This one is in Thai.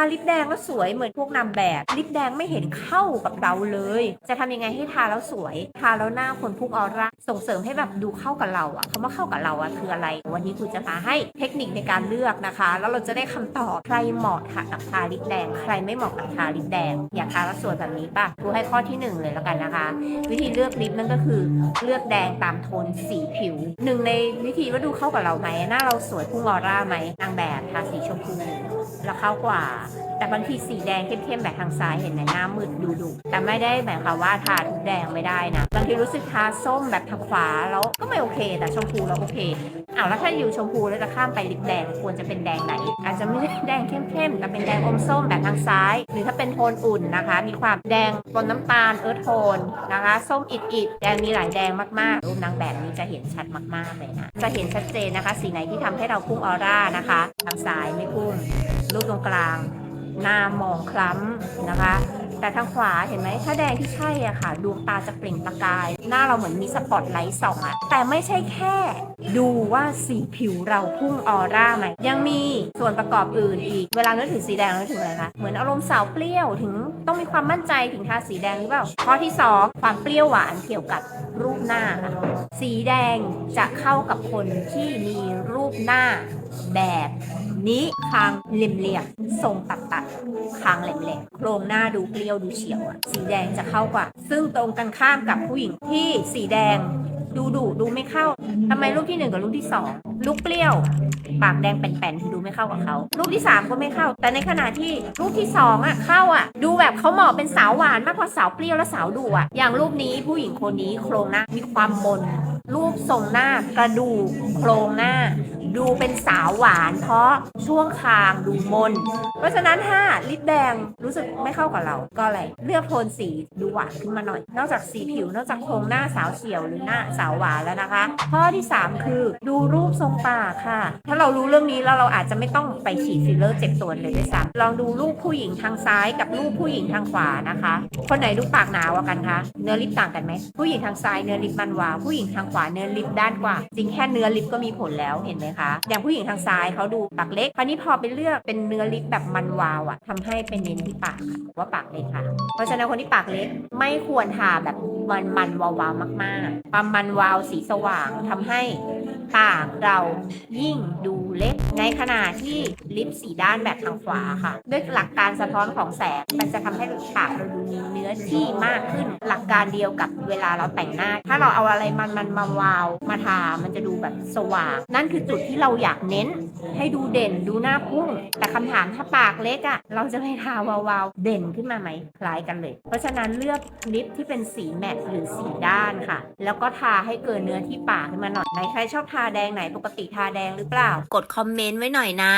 าลิปแดงแล้วสวยเหมือนพวกนางแบบลิปแดงไม่เห็นเข้ากับเราเลย จะทำยังไงให้ทาแล้วสวย ทาแล้วหน้าคนพุ่งออร่าส่งเสริมให้แบบดูเข้ากับเราอะคำว่าเข้ากับเราอะคืออะไร วันนี้คุณจะมาให้เทคนิคในการเลือกนะคะ แล้วเราจะได้คำตอบใครเหมาะค่ะกับทาลิปแดง ใครไม่เหมาะกับทาลิปแดง อยากทาแล้วสวยแบบนี้ป่ะกูให้ข้อที่หนึ่งเลยแล้วกันนะคะ วิธีเลือกลิปนั่นก็คือเลือกแดงตามโทนสีผิวหนึ่งในวิธีว่าดูเข้ากับเราไหมหน้าเราสวยพุ่งออร่าไหมนางแบบทาสีชมพูแล้วเข้ากว่าแต่บางทีสีแดงเข้มๆแบบทางซ้ายเห็นไหมหน้ามืดดูดุแต่ไม่ได้หมายความว่าทาทุกแดงไม่ได้นะบางทีรู้สึกทาส้มแบบทางขวาแล้วก็ไม่โอเค แต่ชมพูแล้วโอเคอ้าวแล้วถ้าอยู่ชมพูแล้วจะข้ามไปลิปแดงควรจะเป็นแดงไหน อาจจะไม่ได้แดงเข้มๆแต่เป็นแดงอมส้มแบบทางซ้าย หรือถ้าเป็นโทนอุ่นนะคะ มีความแดงปนน้ำตาลเอิร์ธโทนนะคะ ส้มอิดๆแดงมีหลายแดงมากๆรูปนางแบบนี้จะเห็นชัดมากๆเลยนะจะเห็นชัดเจนนะคะ สีไหนที่ทำให้เราพุ่งออร่านะคะ ทางซ้ายไม่พุ่ง รูปตรงกลาง หน้ามองคล้ำนะคะ แต่ทางขวาเห็นไหมถ้าแดงที่ใช่อะค่ะ ดวงตาจะเปล่งประกาย หน้าเราเหมือนมีสปอตไลท์ส่องอะแต่ไม่ใช่แค่ ดูว่าสีผิวเราพุ่งออร่าไหมยังมีส่วนประกอบอื่นอีก เวลานึกถึงสีแดงเรานึกถึงอะไรคะเหมือนอารมณ์สาวเปรี้ยวถึงต้องมีความมั่นใจถึงทาสีแดงหรือเปล่าข้อที่สองความเปรี้ยวหวานเกี่ยวกับรูปหน้าค่ะสีแดงจะเข้ากับคนที่มีรูปหน้าแบบ นี้คางเหลี่ยมๆทรงตัดตัดๆคางแหลมๆโครงหน้าดูเปรี้ยวดูเฉียวอะสีแดงจะเข้ากว่า ซึ่งตรงกันข้ามกับผู้หญิงที่สีแดงดูดุดูไม่เข้าทำไมรูปที่หนึ่งกับรูปที่สองลูกเปรี้ยว ปากแดงแป่นๆดูไม่เข้ากับเขารูปที่สามก็ไม่เข้า แต่ในขณะที่รูปที่สองอะเข้าอะ ดูแบบเขาเหมาะเป็นสาวหวานมากกว่าสาวเปรี้ยวและสาวดุอะอย่างรูปนี้ผู้หญิงคนนี้โครงหน้ามีความมนรูปทรงหน้ากระดูกโครงหน้า ดูเป็นสาวหวาน เพราะช่วงคางดูมน เพราะฉะนั้นถ้าลิปแดงรู้สึกไม่เข้ากับเรา ก็อะไรเลือกโทนสีดูหวานขึ้นมาหน่อย นอกจากสีผิวนอกจากโครงหน้าสาวเฉียวหรือหน้าสาวหวานแล้วนะคะ ข้อที่ 3 คือดูรูปทรงปากค่ะ ถ้าเรารู้เรื่องนี้แล้วเราอาจจะไม่ต้องไปฉีดฟิลเลอร์เจ็บตัวเลยด้วยซ้ำลองดูรูปผู้หญิงทางซ้ายกับรูปผู้หญิงทางขวานะคะ คนไหนดูปปากหนาวกว่ากันคะเนื้อลิปต่างกันไหมผู้หญิงทางซ้ายเนื้อลิปมันวาวผู้หญิงทางขวาเนื้อลิปด้านกว่า จริงแค่เนื้อลิปก็มีผลแล้วเห็นไหมคะ อย่างผู้หญิงทางซ้ายเขาดูปากเล็กคราวนี้พอไปเลือกเป็นเนื้อลิปแบบมันวาวอะทำให้เป็นเน้นที่ปากค่ะว่าปากเล็กค่ะ เพราะฉะนั้นคนที่ปากเล็กไม่ควรทาแบบมันมันวาวๆมากๆความมันวาวสีสว่างทำให้ ปากเรายิ่งดูเล็ก ในขณะที่ลิปสีด้านแบบทางขวาค่ะ ด้วยหลักการสะท้อนของแสง มันจะทำให้ปากเราดูมีเนื้อที่มากขึ้น หลักการเดียวกับเวลาเราแต่งหน้า ถ้าเราเอาอะไรมันมันมาวาวมาทา มันจะดูแบบสว่าง นั่นคือจุดที่เราอยากเน้น ให้ดูเด่นดูหน้าพุ่ง แต่คำถามถ้าปากเล็กอะ่ะ เราจะไปทาวาวๆเด่นขึ้นมาไหมคล้ายกันเลย เพราะฉะนั้นเลือกลิปที่เป็นสีแมตต์หรือสีด้านค่ะ แล้วก็ทาให้เกินเนื้อที่ปากขึ้นมาหน่อยไหนใครชอบทาทาแดงไหนปกติทาแดงหรือเปล่า กดคอมเมนต์ไว้หน่อยนะ